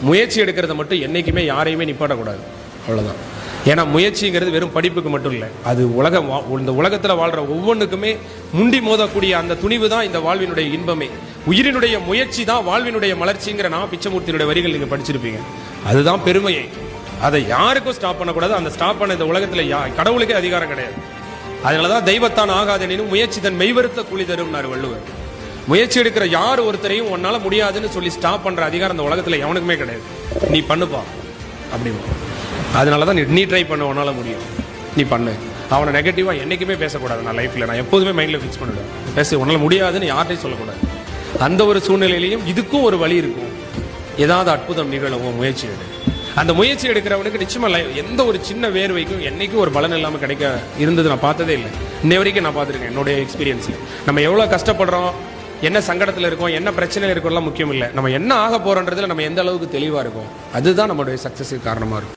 முயற்சி எடுக்கிறத மட்டும் என்றைக்குமே யாரையுமே நிப்பாட்டக்கூடாது. அவ்வளோதான் ஏன்னா முயற்சிங்கிறது வெறும் படிப்புக்கு மட்டும் இல்லை. அது உலகம் வா- இந்த உலகத்தில் வாழ்கிற ஒவ்வொன்றுக்குமே முண்டி மோதக்கூடிய அந்த துணிவு தான் இந்த வாழ்வினுடைய இன்பமே. உயிரினுடைய முயற்சி தான் வாழ்வினுடைய மலர்ச்சிங்கிற நான் பிச்சமூர்த்தியினுடைய வரிகள் நீங்கள் படிச்சிருப்பீங்க. அதுதான் பெருமையை. அதை யாருக்கும் ஸ்டாப் பண்ணக்கூடாது. அந்த ஸ்டாப் பண்ண இந்த உலகத்தில் யா கடவுளுக்கே அதிகாரம் கிடையாது. அதனால தான் தெய்வத்தான் ஆகாதெனினும் முயற்சி தன் மெய்வருத்த கூலி தரும்னார் வள்ளுவர். முயற்சி எடுக்கிற யார் ஒருத்தரையும் உன்னால முடியாதுன்னு சொல்லி ஸ்டாப் பண்ற அதிகாரம் இந்த உலகத்துல எவனுக்குமே கிடையாது. நீ பண்ணுப்பா. அப்படின்னு அதனால தான் நீ நீ ட்ரை பண்ண உன்னால முடியும். நீ பண்ணு. அவனை நெகட்டிவா என்னைக்குமே பேசக்கூடாது. நான் லைஃப்ல நான் எப்போதுமே மைண்ட்ல ஃபிக்ஸ் பண்ணிடுவேன் பேச உன்னால முடியாதுன்னு யார்ட்டையும் சொல்லக்கூடாது. அந்த ஒரு சூழ்நிலையிலையும் இதுக்கும் ஒரு வழி இருக்கும். ஏதாவது அற்புதம் நிகழும். முயற்சி எடு. அந்த முயற்சி எடுக்கிறவனுக்கு நிச்சயமா லைஃப் எந்த ஒரு சின்ன வேர்வைக்கும் என்னைக்கும் ஒரு பலன் இல்லாமல் கிடைக்க இருந்தது நான் பார்த்ததே இல்லை. இன்னை வரைக்கும் நான் பார்த்துருக்கேன். என்னுடைய எக்ஸ்பீரியன்ஸில் நம்ம எவ்வளோ கஷ்டப்படுறோம்? என்ன சங்கடத்தில் இருக்கோம் என்ன பிரச்சனை இருக்கோம்லாம் முக்கியம் இல்லை. நம்ம என்ன ஆக போகிறோன்றதுல நம்ம எந்த அளவுக்கு தெளிவாக இருக்கோம். அதுதான் நம்மளுடைய சக்ஸஸுக்கு காரணமாக இருக்கும்.